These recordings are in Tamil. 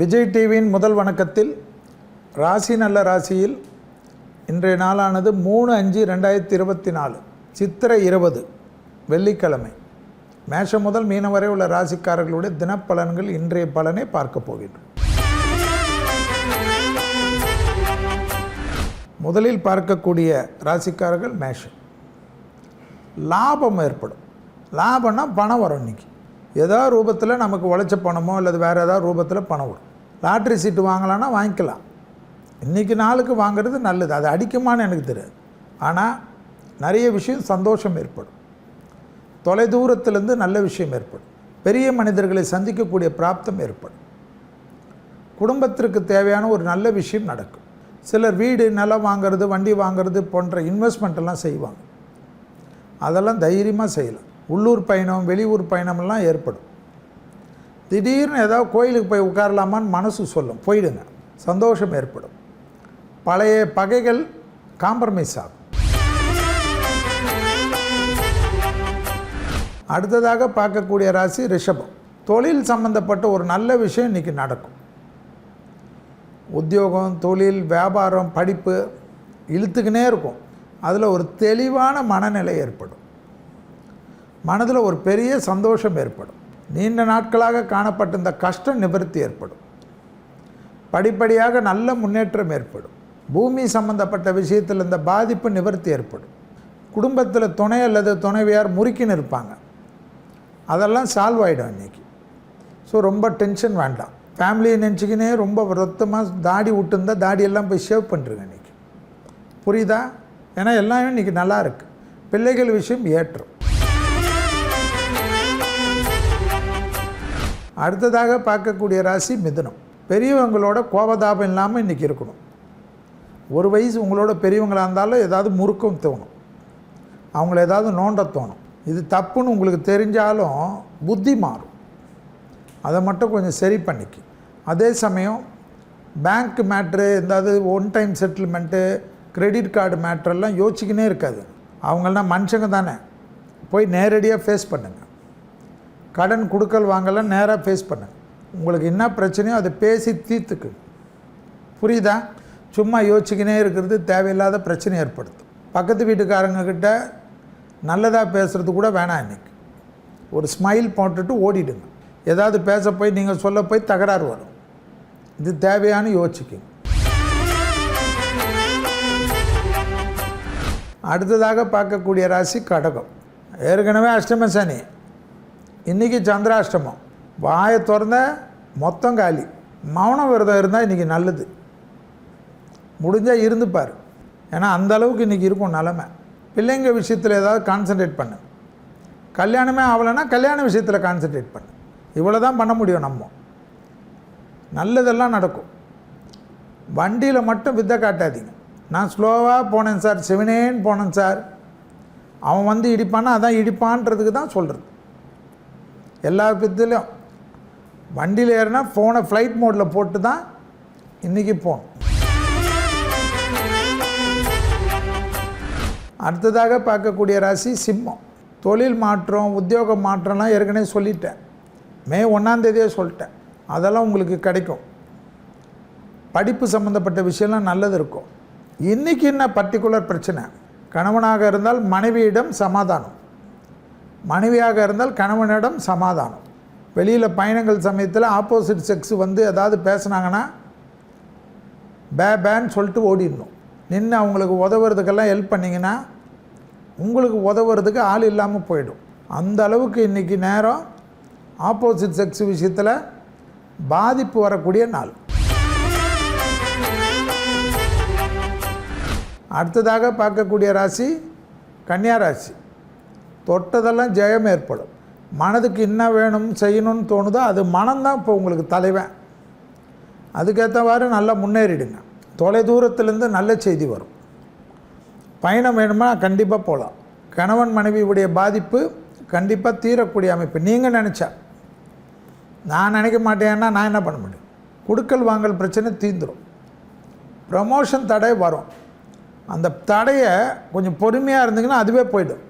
விஜய் டிவியின் முதல் வணக்கத்தில் ராசி நல்ல ராசியில் இன்றைய நாளானது மூணு அஞ்சு ரெண்டாயிரத்தி இருபத்தி நாலு சித்திரை இருபது வெள்ளிக்கிழமை. மேஷம் முதல் மீனம் வரை உள்ள ராசிக்காரர்களுடைய தினப்பலன்கள் இன்றைய பலனை பார்க்க போகின்றோம் முதலில் பார்க்கக்கூடிய ராசிக்காரர்கள் மேஷம். லாபம் ஏற்படும். லாபம்னா பணம் வரும் இன்னைக்கு. ஏதோ ரூபத்தில் நமக்கு உழைச்ச பணமோ அல்லது வேறு ஏதாவது ரூபத்தில் பணம் வரும். லாட்ரி சீட்டு வாங்கலாம்னா வாங்கிக்கலாம். இன்றைக்கி நாளுக்கு வாங்குறது நல்லது. அது அடிக்குமான்னு எனக்கு தெரியாது. ஆனால் நிறைய விஷயம் சந்தோஷம் ஏற்படும். தொலைதூரத்திலேருந்து நல்ல விஷயம் ஏற்படும். பெரிய மனிதர்களை சந்திக்கக்கூடிய பிராப்தம் ஏற்படும். குடும்பத்திற்கு தேவையான ஒரு நல்ல விஷயம் நடக்கும். சிலர் வீடு நிலம் வாங்குறது வண்டி வாங்குறது போன்ற இன்வெஸ்ட்மெண்ட் எல்லாம் செய்வாங்க. அதெல்லாம் தைரியமாக செய்யலாம். உள்ளூர் பயணம் வெளியூர் பயணமெல்லாம் ஏற்படும். திடீர்னு ஏதாவது கோயிலுக்கு போய் உட்காரலாமான்னு மனசு சொல்லும். போயிடுங்க. சந்தோஷம் ஏற்படும். பழைய பகைகள் காம்ப்ரமைஸ் ஆகும். அடுத்ததாக பார்க்கக்கூடிய ராசி ரிஷபம். தொழில் சம்பந்தப்பட்ட ஒரு நல்ல விஷயம் இன்றைக்கி நடக்கும். உத்தியோகம் தொழில் வியாபாரம் படிப்பு இழுத்துக்கினே இருக்கும். அதில் ஒரு தெளிவான மனநிலை ஏற்படும். மனதில் ஒரு பெரிய சந்தோஷம் ஏற்படும். நீண்ட நாட்களாக காணப்பட்ட இந்த கஷ்டம் நிவர்த்தி ஏற்படும். படிப்படியாக நல்ல முன்னேற்றம் ஏற்படும். பூமி சம்பந்தப்பட்ட விஷயத்தில் இந்த பாதிப்பு நிவர்த்தி ஏற்படும். குடும்பத்தில் துணை அல்லது துணைவியார் முறுக்கின்னு இருப்பாங்க. அதெல்லாம் சால்வ் ஆகிடும் இன்றைக்கி ஸோ ரொம்ப டென்ஷன் வேண்டாம். ஃபேமிலியை நினச்சிக்கினே ரொம்ப ரத்தமாக தாடி விட்டுருந்தா தாடியெல்லாம் போய் ஷேவ் பண்ணுறேங்க இன்றைக்கி புரியுதா? ஏன்னா எல்லாமே இன்றைக்கி நல்லா இருக்குது பிள்ளைகள் விஷயம் ஏற்றம். அடுத்ததாக பார்க்கக்கூடிய ராசி மிதுனம். பெரியவங்களோட கோபதாபம் இல்லாமல் இன்றைக்கி இருக்கணும். ஒரு வயசு உங்களோட பெரியவங்களாக இருந்தாலும் ஏதாவது முறுக்கம் தோணும். அவங்கள ஏதாவது நோண்ட தோணும். இது தப்புன்னு உங்களுக்கு தெரிஞ்சாலும் புத்தி மாறும். அதை மட்டும் கொஞ்சம் சரி பண்ணிக்கு. அதே சமயம் பேங்க் மேட்ரு எதாவது one time settlement credit card மேட்ரெல்லாம் யோசிச்சுக்கினே இருக்காது. அவங்களாம் மனுஷங்க தானே. போய் நேரடியாக ஃபேஸ் பண்ணுங்கள் கடன் கொடுக்கல் வாங்கலாம் நேராக ஃபேஸ் பண்ணேன் உங்களுக்கு என்ன பிரச்சனையோ அதை பேசி தீர்த்துக்கு. புரியுதா? சும்மா யோசிச்சுக்கினே இருக்கிறது தேவையில்லாத பிரச்சனை ஏற்படுத்தும். பக்கத்து வீட்டுக்காரங்கக்கிட்ட நல்லதாக பேசுகிறது கூட வேணாம் இன்னைக்கு. ஒரு ஸ்மைல் போட்டுட்டு ஓடிடுங்க. ஏதாவது பேச போய் நீங்கள் சொல்ல போய் தகராறு வரும். இது தேவையானு யோசிக்குங்க அடுத்ததாக பார்க்கக்கூடிய ராசி கடகம். ஏற்கனவே அஷ்டம சனி. இன்றைக்கி சந்திராஷ்டமம். வாயை திறந்த மொத்தம் காலி. மௌன விரதம் இருந்தால் இன்றைக்கி நல்லது. முடிஞ்சால் இருந்துப்பார் ஏன்னா அந்த அளவுக்கு இன்றைக்கி இருக்கும் நிலமை. பிள்ளைங்க விஷயத்தில் ஏதாவது கான்சன்ட்ரேட் பண்ணு. கல்யாணமே ஆகலைன்னா கல்யாண விஷயத்தில் கான்சன்ட்ரேட் பண்ணு. இவ்வளோ தான் பண்ண முடியும் நம்ம. நல்லதெல்லாம் நடக்கும். வண்டியில் மட்டும் வித்தை காட்டாதீங்க. நான் ஸ்லோவாக போனேன் சார். சிவனேன்னு போனேன் சார். அவன் வந்து இடிப்பான்னா அதான் இடிப்பான்றதுக்கு தான் சொல்கிறது எல்லா விதத்துலையும். வண்டியில் ஏறினா ஃபோனை ஃப்ளைட் மோடில் போட்டு தான் இன்றைக்கி போகணும். அடுத்ததாக பார்க்கக்கூடிய ராசி சிம்மம். தொழில் மாற்றம் உத்தியோக மாற்றம்லாம் ஏற்கனவே சொல்லிட்டேன். மே ஒன்றாந்தேதியே சொல்லிட்டேன். அதெல்லாம் உங்களுக்கு கிடைக்கும். படிப்பு சம்மந்தப்பட்ட விஷயம்லாம் நல்லது இருக்கும். இன்றைக்கி என்ன பர்டிகுலர் பிரச்சனை? கணவனாக இருந்தால் மனைவியிடம் சமாதானம். மனைவியாக இருந்தால் கணவனிடம் சமாதானம். வெளியில் பயணங்கள் சமயத்தில் ஆப்போசிட் செக்ஸ் வந்து ஏதாவது பேசுனாங்கன்னா பே பேன்னு சொல்லிட்டு ஓடிடணும். நின்று அவங்களுக்கு உதவுறதுக்கெல்லாம் ஹெல்ப் பண்ணிங்கன்னா உங்களுக்கு உதவுறதுக்கு ஆள் இல்லாமல் போயிடும். அந்த அளவுக்கு இன்றைக்கி நேரம் ஆப்போசிட் செக்ஸ் விஷயத்தில் பாதிப்பு வரக்கூடிய நாள். அடுத்ததாக பார்க்கக்கூடிய ராசி கன்னியா ராசி. தொட்டதெல்லாம் ஜெயம் ஏற்படும். மனதுக்கு என்ன வேணும் செய்யணும்னு தோணுதோ அது மனம்தான் இப்போ உங்களுக்கு தலைவன். அதுக்கேற்றவாறு நல்லா முன்னேறிடுங்க. தொலை தூரத்துலேருந்து நல்ல செய்தி வரும். பயணம் வேணுமா? கண்டிப்பாக போகலாம் கணவன் மனைவியுடைய பாதிப்பு கண்டிப்பாக தீரக்கூடிய அமைப்பு. நீங்கள் நினச்சா நான் நினைக்க மாட்டேன்னா நான் என்ன பண்ண முடியும்? கொடுக்கல் வாங்கல் பிரச்சனை தீந்துடும் ப்ரமோஷன் தடை வரும். அந்த தடையை கொஞ்சம் பொறுமையாக இருந்தீங்கன்னா அதுவே போயிடும்.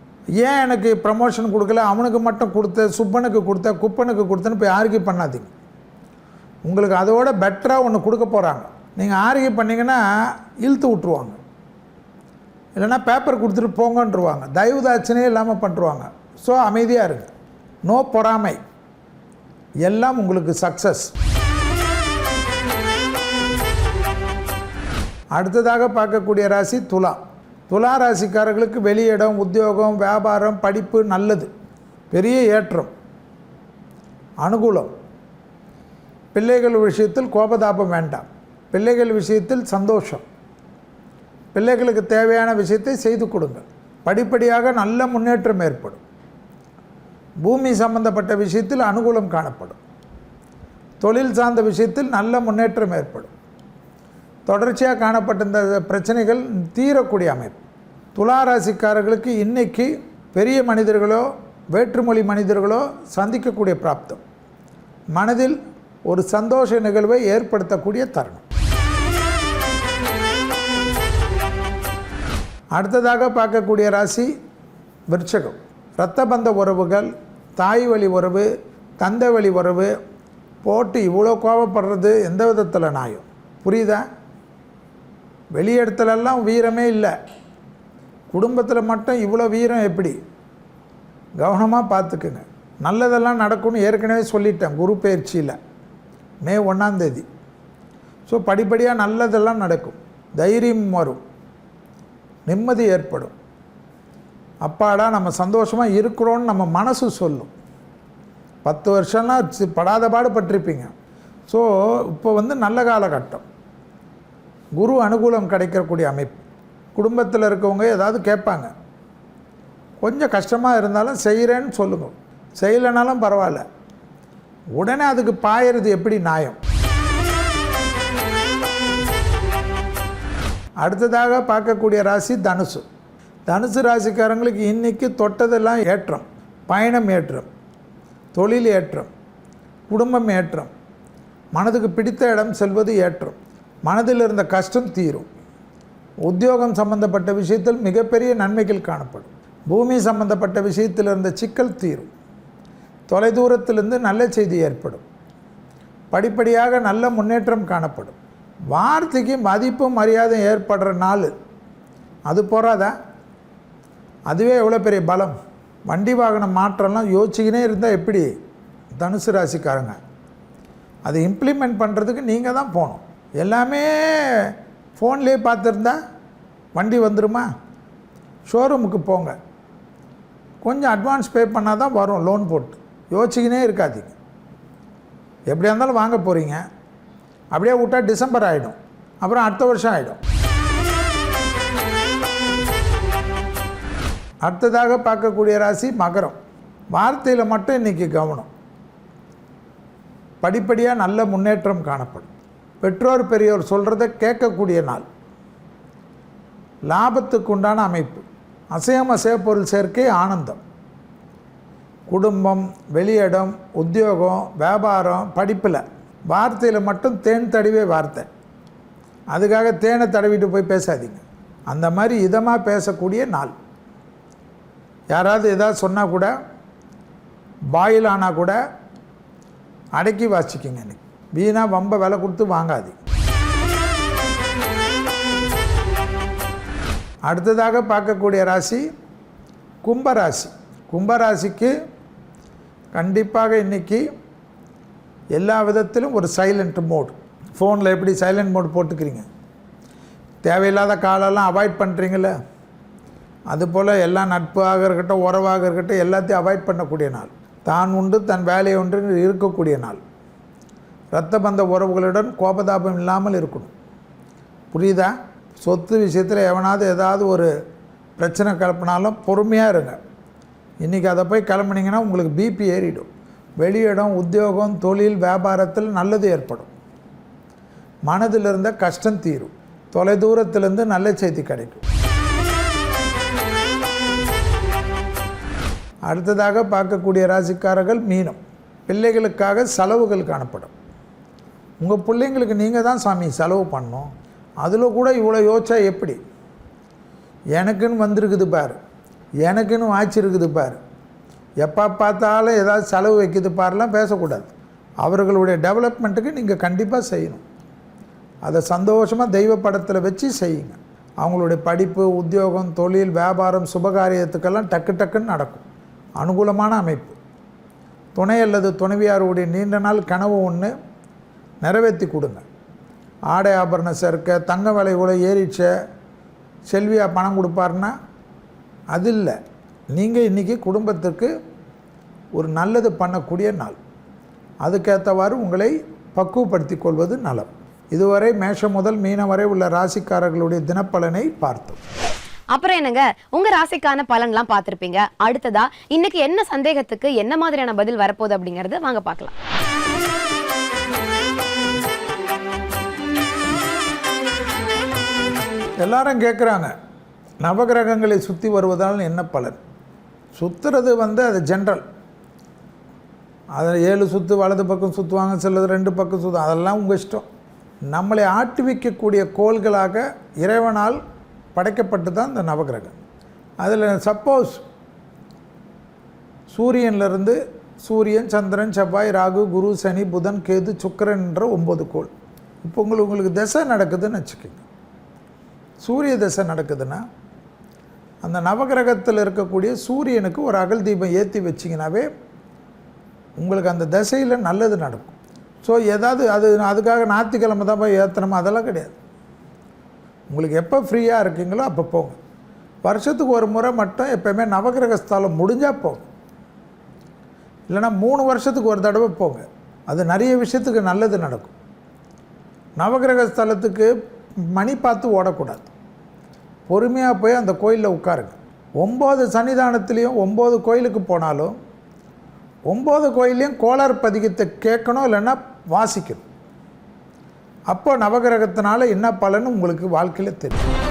ஏன் எனக்கு ப்ரமோஷன் கொடுக்கல? அவனுக்கு மட்டும் கொடுத்த சுப்பனுக்கு கொடுத்த குப்பனுக்கு கொடுத்தேன்னு போய் ஆர்கியூ பண்ணாதீங்க. உங்களுக்கு அதோட பெட்டராக ஒன்று கொடுக்க போகிறாங்க நீங்கள் ஆர்கியூ பண்ணிங்கன்னா இழுத்து விட்ருவாங்க இல்லைன்னா பேப்பர் கொடுத்துட்டு போங்கன்றுவாங்க. தயவு இல்லாமல் பண்ணுருவாங்க ஸோ அமைதியாக இருங்க. நோ பொறாமை. எல்லாம் உங்களுக்கு சக்ஸஸ் அடுத்ததாக பார்க்கக்கூடிய ராசி துலா துலா ராசிக்காரர்களுக்கு வெளியிடம் உத்தியோகம் வியாபாரம் படிப்பு நல்லது. பெரிய ஏற்றம். அனுகூலம். பிள்ளைகள் விஷயத்தில் கோபதாபம் வேண்டாம். பிள்ளைகள் விஷயத்தில் சந்தோஷம். பிள்ளைகளுக்கு தேவையான விஷயத்தை செய்து கொடுங்க. படிப்படியாக நல்ல முன்னேற்றம் ஏற்படும். பூமி சம்பந்தப்பட்ட விஷயத்தில் அனுகூலம் காணப்படும். தொழில் சார்ந்த விஷயத்தில் நல்ல முன்னேற்றம் ஏற்படும். தொடர்ச்சியாக காணப்பட்டிருந்த பிரச்சனைகள் தீரக்கூடிய அமைப்பு. துலா ராசிக்காரர்களுக்கு இன்னைக்கு பெரிய மனிதர்களோ வேற்றுமொழி மனிதர்களோ சந்திக்கக்கூடிய பிராப்தம். மனதில் ஒரு சந்தோஷ நிகழ்வை ஏற்படுத்தக்கூடிய தருணம். அடுத்ததாக பார்க்கக்கூடிய ராசி விருட்சகம் இரத்த பந்த உறவுகள் தாய் வழி உறவு தந்தை வழி உறவு போட்டு இவ்வளோ கோவப்படுறது எந்த விதத்தில் நாயும். புரியுதா? வெளி இடத்துலலாம் வீரமே இல்லை. குடும்பத்தில் மட்டும் இவ்வளோ வீரம் எப்படி? கவனமாக பார்த்துக்குங்க. நல்லதெல்லாம் நடக்கும்னு ஏற்கனவே சொல்லிட்டேன் குரு பயிற்சியில். மே ஒன்றாந்தேதி ஸோ படிப்படியாக நல்லதெல்லாம் நடக்கும். தைரியம் வரும். நிம்மதி ஏற்படும். அப்பாடா நம்ம சந்தோஷமாக இருக்கிறோன்னு நம்ம மனசு சொல்லும். பத்து வருஷம்லாம் சி- படாத பாடு பட்டிருப்பீங்க. ஸோ இப்போ வந்து நல்ல காலகட்டம். குரு அனுகூலம் கிடைக்கக்கூடிய அமைப்பு. குடும்பத்தில் இருக்கவங்க ஏதாவது கேட்பாங்க. கொஞ்சம் கஷ்டமாக இருந்தாலும் செய்கிறேன்னு சொல்லுங்க. செய்யலைனாலும் பரவாயில்ல. உடனே அதுக்கு பாயறது எப்படி நியாயம்? அடுத்ததாக பார்க்கக்கூடிய ராசி தனுசு. தனுசு ராசிக்காரங்களுக்கு இன்றைக்கி தொட்டதெல்லாம் ஏற்றம். பயணம் ஏற்றம். தொழில் ஏற்றம். குடும்பம் ஏற்றம். மனதுக்கு பிடித்த இடம் செல்வது ஏற்றம். மனதில் இருந்த கஷ்டம் தீரும். உத்தியோகம் சம்பந்தப்பட்ட விஷயத்தில் மிகப்பெரிய நன்மைகள் காணப்படும். பூமி சம்பந்தப்பட்ட விஷயத்தில் இருந்த சிக்கல் தீரும். தொலைதூரத்திலிருந்து நல்ல செய்தி ஏற்படும். படிப்படியாக நல்ல முன்னேற்றம் காணப்படும். வார்த்தைக்கு மதிப்பும் மரியாதையும் ஏற்படுற நாள். அது போகாதா அதுவே எவ்வளோ பெரிய பலம். வண்டி வாகனம் மாற்றம்லாம் யோசிச்சுக்கினே இருந்தால் எப்படி? தனுசு ராசிக்காரங்க. அதை இம்ப்ளிமெண்ட் பண்ணுறதுக்கு நீங்கள் தான் போகணும். எல்லாமே ஃபோன்லேயே பார்த்துருந்தா வண்டி வந்துருமா? ஷோரூமுக்கு போங்க. கொஞ்சம் அட்வான்ஸ் பே பண்ணால் தான் வரும் லோன் போட்டு. யோசிச்சுக்கினே இருக்காதீங்க. எப்படியா இருந்தாலும் வாங்க போகிறீங்க அப்படியே விட்டா டிசம்பர் ஆகிடும் அப்புறம் அடுத்த வருஷம் ஆகிடும் அடுத்ததாக பார்க்கக்கூடிய ராசி மகரம். வார்த்தையில் மட்டும் இன்றைக்கி கவனம். படிப்படியாக நல்ல முன்னேற்றம் காணப்படும். பெற்றோர் பெரியோர் சொல்கிறத கேட்கக்கூடிய நாள். லாபத்துக்கு உண்டான அமைப்பு. அசையம் அசைய பொருள் சேர்க்கை ஆனந்தம். குடும்பம் வெளியிடம் உத்தியோகம் வியாபாரம் படிப்பில். வார்த்தையில் மட்டும் தேன் தடவே வார்த்தை. அதுக்காக தேனை தடவிட்டு போய் பேசாதீங்க. அந்த மாதிரி இதமாக பேசக்கூடிய நாள். யாராவது எதாவது சொன்னால் கூட பாயில் ஆனால் கூட அடக்கி வாசிக்கிங்க எனக்கு வீணாக வம்ப விலை கொடுத்து வாங்காது அடுத்ததாக பார்க்கக்கூடிய ராசி கும்பராசி. கும்பராசிக்கு கண்டிப்பாக இன்றைக்கி எல்லா விதத்திலும் ஒரு சைலண்ட் மோட் ஃபோனில் எப்படி சைலண்ட் மோட் போட்டுக்கிறீங்க? தேவையில்லாத காலெல்லாம் அவாய்ட் பண்ணுறீங்கள அதுபோல் எல்லா நட்பாக இருக்கட்டும் உறவாக இருக்கட்டும் எல்லாத்தையும் அவாய்ட் பண்ணக்கூடிய நாள். தான் உண்டு தன் வேலையை ஒன்று இருக்கக்கூடிய நாள். இரத்த பந்த உறவுகளுடன் கோபதாபம் இல்லாமல் இருக்கணும். புரியுதா? சொத்து விஷயத்தில் எவனாவது ஏதாவது ஒரு பிரச்சனை கிளப்பினாலும் பொறுமையாக இருங்க. இன்றைக்கி அதை போய் கிளம்புனீங்கன்னா உங்களுக்கு பிபி ஏறிடும். வெளியிடம் உத்தியோகம் தொழில் வியாபாரத்தில் நல்லது ஏற்படும். மனதில் இருந்த கஷ்டம் தீரும். தொலைதூரத்திலிருந்து நல்ல செய்தி கிடைக்கும். அடுத்ததாக பார்க்கக்கூடிய ராசிக்காரர்கள் மீனம். பிள்ளைகளுக்காக செலவுகள் காணப்படும். உங்கள் பிள்ளைங்களுக்கு நீங்கள் தான் சாமி செலவு பண்ணணும். அதில் கூட இவ்வளோ யோசிச்சா எப்படி? எனக்குன்னு வந்திருக்குது பார். எனக்குன்னு வாய்ச்சிருக்குது பார். எப்போ பார்த்தாலும் ஏதாவது செலவு வைக்குது பாரெலாம் பேசக்கூடாது. அவர்களுடைய டெவலப்மெண்ட்டுக்கு நீங்கள் கண்டிப்பாக செய்யணும். அதை சந்தோஷமாக தெய்வ படத்தில் வச்சு செய்யுங்க. அவங்களுடைய படிப்பு உத்தியோகம் தொழில் வியாபாரம் சுபகாரியத்துக்கெல்லாம் டக்கு டக்குன்னு நடக்கும். அனுகூலமான அமைப்பு. துணை அல்லது துணைவியாருடைய நீண்ட நாள் கனவு ஒன்று நிறைவேற்றி கொடுங்க. ஆடை ஆபரண சேர்க்க தங்க விலை கூட ஏறிச்ச செல்வியாக பணம் கொடுப்பாருன்னா அது இல்லை நீங்கள் இன்றைக்கி குடும்பத்திற்கு ஒரு நல்லது பண்ணக்கூடிய நாள். அதுக்கேற்றவாறு உங்களை பக்குவப்படுத்திக் கொள்வது நலம். இதுவரை மேஷம் முதல் மீனம் வரை உள்ள ராசிக்காரர்களுடைய தினப்பலனை பார்த்தோம். அப்புறம் என்னங்க? உங்க ராசிக்கான பலன்லாம் பார்த்துருப்பீங்க. அடுத்ததா இன்னைக்கு என்ன சந்தேகத்துக்கு என்ன மாதிரியான பதில் வரப்போகுது அப்படிங்கறத வாங்க பார்க்கலாம். எல்லாரும் கேட்குறாங்க நவகிரகங்களை சுற்றி வருவதால் என்ன பலன்? சுற்றுறது வந்து அது ஜென்ரல் அதை ஏழு சுற்று வலது பக்கம் சுற்றுவாங்க சிலது ரெண்டு பக்கம் சுற்று அதெல்லாம் உங்கள் இஷ்டம். நம்மளை ஆட்டுவிக்கக்கூடிய கோள்களாக இறைவனால் படைக்கப்பட்டு தான் இந்த நவகிரகம். அதில் சப்போஸ் சூரியன்லேருந்து சூரியன் சந்திரன் செவ்வாய் ராகு குரு சனி புதன் கேது சுக்கரன் என்ற ஒம்பது கோள். இப்போ உங்களுக்கு உங்களுக்கு திசை நடக்குதுன்னு வச்சுக்கோங்க. சூரிய திசை நடக்குதுன்னா அந்த நவகிரகத்தில் இருக்கக்கூடிய சூரியனுக்கு ஒரு அகல் தீபம் ஏற்றி வச்சிங்கனாவே உங்களுக்கு அந்த திசையில் நல்லது நடக்கும். ஸோ ஏதாவது அது அதுக்காக ஞாயிற்றுக்கிழமை தான் போய் ஏற்றணுமா அதெல்லாம் கிடையாது. உங்களுக்கு எப்போ ஃப்ரீயாக இருக்கீங்களோ அப்போ போங்க. வருஷத்துக்கு ஒரு முறை மட்டும் எப்போயுமே நவகிரக ஸ்தலம் முடிஞ்சால் போங்க. இல்லைன்னா மூணு வருஷத்துக்கு ஒரு தடவை போங்க. அது நிறைய விஷயத்துக்கு நல்லது நடக்கும். நவகிரக ஸ்தலத்துக்கு மணி பார்த்து ஓடக்கூடாது. பொறுமையாக போய் அந்த கோயிலில் உட்காருங்க. ஒம்பது சன்னிதானத்துலேயும் ஒம்பது கோயிலுக்கு போனாலும் ஒம்பது கோயிலையும் கோளார் பதிகத்தை கேட்கணும் இல்லைன்னா வாசிக்கணும். அப்போ நவகிரகத்தினால என்ன பலன்னு உங்களுக்கு வாழ்க்கையில் தெரியும்.